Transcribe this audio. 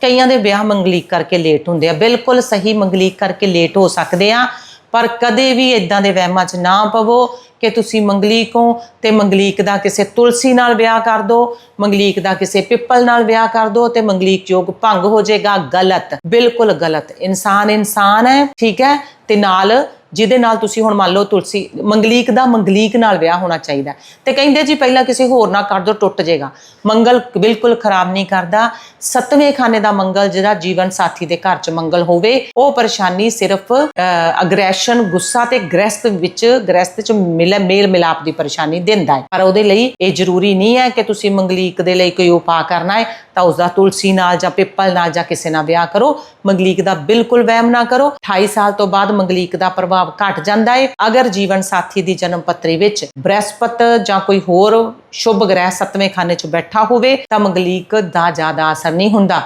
ਕਈਆਂ ਦੇ ਵਿਆਹ ਮੰਗਲੀਕ ਕਰਕੇ ਲੇਟ ਹੁੰਦੇ ਆ, ਬਿਲਕੁਲ ਸਹੀ ਮੰਗਲੀਕ ਕਰਕੇ ਲੇਟ ਹੋ ਸਕਦੇ ਆ, ਪਰ ਕਦੇ ਵੀ ਇਦਾਂ ਦੇ ਵਹਿਮਾਂ 'ਚ ਨਾ ਪਵੋ ਕਿ ਤੁਸੀਂ ਮੰਗਲੀਕ ਹੋ ਤੇ ਮੰਗਲੀਕ ਦਾ ਕਿਸੇ ਤੁਲਸੀ ਨਾਲ ਵਿਆਹ ਕਰ ਦੋ, ਮੰਗਲੀਕ ਦਾ ਕਿਸੇ ਪਿੱਪਲ ਨਾਲ ਵਿਆਹ ਕਰ ਦੋ ਤੇ ਮੰਗਲੀਕ ਯੋਗ ਭੰਗ ਹੋ ਜਾਏਗਾ, ਗਲਤ, ਬਿਲਕੁਲ ਗਲਤ, ਇਨਸਾਨ ਇਨਸਾਨ ਹੈ, ਠੀਕ ਹੈ, ਤੇ ਨਾਲ ਜਿਹਦੇ ਨਾਲ ਤੁਸੀਂ ਹੁਣ ਮੰਨ ਲਓ ਤੁਲਸੀ, ਮੰਗਲੀਕ ਦਾ ਮੰਗਲੀਕ ਨਾਲ ਵਿਆਹ ਹੋਣਾ ਚਾਹੀਦਾ ਤੇ ਕਹਿੰਦੇ ਜੀ ਪਹਿਲਾਂ ਕਿਸੇ ਹੋਰ ਨਾਲ ਕਰ ਦਿਓ ਟੁੱਟ ਜਾਏਗਾ ਮੰਗਲ ਬਿਲਕੁਲ ਖਰਾਬ ਨਹੀਂ ਕਰਦਾ। ਸੱਤਵੇਂ ਖਾਨੇ ਦਾ ਮੰਗਲ, ਜਿਹੜਾ ਜੀਵਨ ਸਾਥੀ ਦੇ ਘਰ 'ਚ ਮੰਗਲ ਹੋਵੇ, ਉਹ ਪਰੇਸ਼ਾਨੀ ਸਿਰਫ ਅਗਰੈਸ਼ਨ ਗੁੱਸਾ ਤੇ ਗ੍ਰਸਤ ਵਿੱਚ, ਗ੍ਰਸਤ 'ਚ ਮਿਲ, ਮੇਲ ਮਿਲਾਪ ਦੀ ਪਰੇਸ਼ਾਨੀ ਦਿੰਦਾ ਹੈ। ਪਰ ਉਹਦੇ ਲਈ ਇਹ ਜ਼ਰੂਰੀ ਨਹੀਂ ਹੈ ਕਿ ਤੁਸੀਂ ਮੰਗਲੀਕ ਦੇ ਲਈ ਕੋਈ ਉਪਾਅ ਕਰਨਾ ਹੈ, ਤਾਂ ਉਸ ਦਾ ਤੁਲਸੀ ਨਾਲ ਜਾਂ ਪਿੱਪਲ ਨਾਲ ਜਾਂ ਕਿਸੇ ਨਾਲ ਵਿਆਹ ਕਰੋ। ਮੰਗਲੀਕ ਦਾ ਬਿਲਕੁਲ ਵਹਿਮ ਨਾ ਕਰੋ। 28 ਸਾਲ ਤੋਂ ਬਾਅਦ ਮੰਗਲੀਕ ਦਾ ਪ੍ਰਭਾਵ ਪ੍ਰਭਾਵ ਘਟ ਜਾਂਦਾ ਹੈ ਅਗਰ ਜੀਵਨ ਸਾਥੀ ਦੀ ਜਨਮ ਪੱਤਰੀ ਵਿੱਚ ਬ੍ਰਹਿਸਪਤ ਜਾਂ ਕੋਈ ਹੋਰ ਸ਼ੁਭ ਗ੍ਰਹਿ ਸੱਤਵੇਂ ਖਾਨੇ 'ਚ ਬੈਠਾ ਹੋਵੇ, ਤਾਂ ਮੰਗਲੀਕ ਦਾ ਜ਼ਿਆਦਾ ਅਸਰ ਨਹੀਂ ਹੁੰਦਾ।